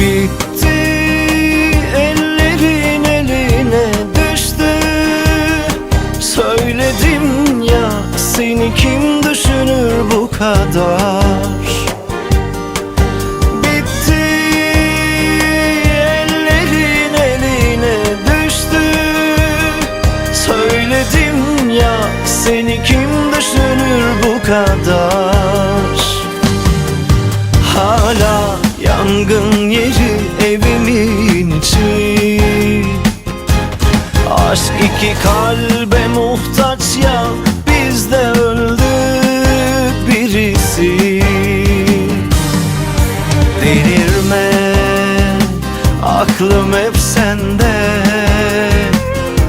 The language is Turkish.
Bitti. Ellerin eline düştü. Söyledim ya seni kim düşünür bu kadar? Bitti. Ellerin eline düştü. Söyledim ya seni kim düşünür bu kadar? Yangın yeri evimin içi. Aşk iki kalbe muhtaç ya Bizde öldü birisi. Delirme Aklım